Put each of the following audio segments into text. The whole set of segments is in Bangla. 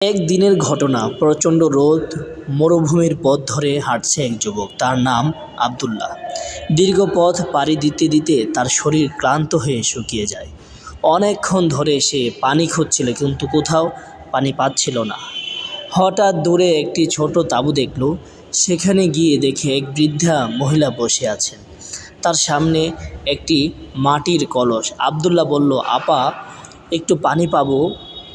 একদিনের ঘটনা, প্রচণ্ড রোদ, মরুভূমির পথ ধরে হাঁটছে এক যুবক, তার নাম আবদুল্লাহ। দীর্ঘ পথ পাড়ি দিতে দিতে তার শরীর ক্লান্ত হয়ে শুকিয়ে যায়। অনেকক্ষণ ধরে সে পানি খুঁজছিল, কিন্তু কোথাও পানি পাচ্ছিল না। হঠাৎ দূরে একটি ছোট তাঁবু দেখল, সেখানে গিয়ে দেখে এক বৃদ্ধা মহিলা বসে আছেন। তার সামনে একটি মাটির কলস। আবদুল্লাহ বলল, আপা, একটু পানি পাবো,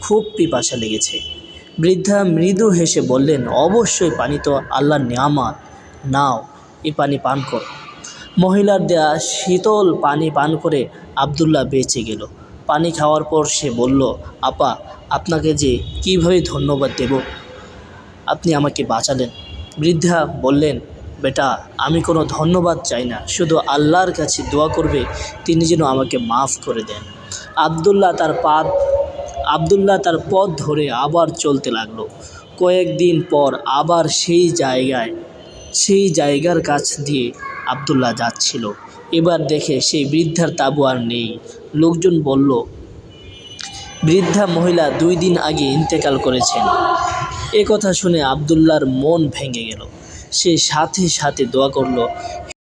খুব পিপাসা লেগেছে। বৃদ্ধা মৃদু হেসে বললেন, অবশ্যই পানি তো আল্লাহর নিয়ামত। নাও, এ পানি পান করো। মহিলার দেয়া শীতল পানি পান করে আবদুল্লাহ বেঁচে গেল। পানি খাওয়ার পর সে বলল, আপা, আপনাকে যে কীভাবে ধন্যবাদ দেব? আপনি আমাকে বাঁচালেন। বৃদ্ধা বললেন, বেটা, আমি কোনো ধন্যবাদ চাই না। শুধু আল্লাহর কাছে দোয়া করবে, তিনি যেন আমাকে মাফ করে দেন। আবদুল্লাহ তার পা আবদুল্লাহ তার পথ ধরে আবার চলতে লাগল। কয়েকদিন পর আবার সেই জায়গায়, সেই জায়গার কাছ দিয়ে আবদুল্লাহ যাচ্ছিল। এবার দেখে সেই বৃদ্ধার তাবু আর নেই। লোকজন বলল, বৃদ্ধা মহিলা দুই দিন আগে ইন্তেকাল করেছেন। এ কথা শুনে আবদুল্লাহর মন ভেঙে গেল। সে সাথে সাথে দোয়া করল,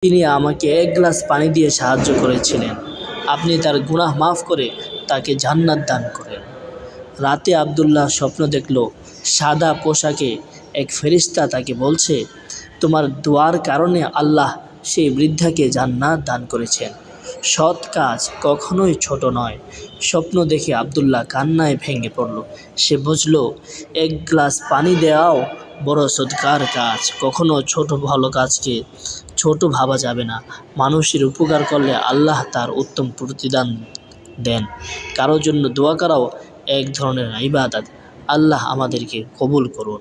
তিনি আমাকে এক গ্লাস পানি দিয়ে সাহায্য করেছিলেন। আপনি তার গুনাহ মাফ করে তাকে জান্নাত দান করেন। রাতে আবদুল্লাহ স্বপ্ন দেখল, সাদা পোশাকে এক ফেরিস্তা তাকে বলছে, তোমার দোয়ার কারণে আল্লাহ সেই বৃদ্ধাকে জান্নাত দান করেছেন। সৎ কাজ কখনোই ছোট নয়। স্বপ্ন দেখে আবদুল্লাহ কান্নায় ভেঙে পড়ল। সে বুঝল, এক গ্লাস পানি দেওয়াও বড় সৎকার কাজ। কখনো ছোট ভালো কাজকে ছোট ভাবা যাবে না। মানুষের উপকার করলে আল্লাহ তার উত্তম প্রতিদান দেন। কারোর জন্য দোয়া করাও এক ধরনের ইবাদত। আল্লাহ আমাদেরকে কবুল করুন।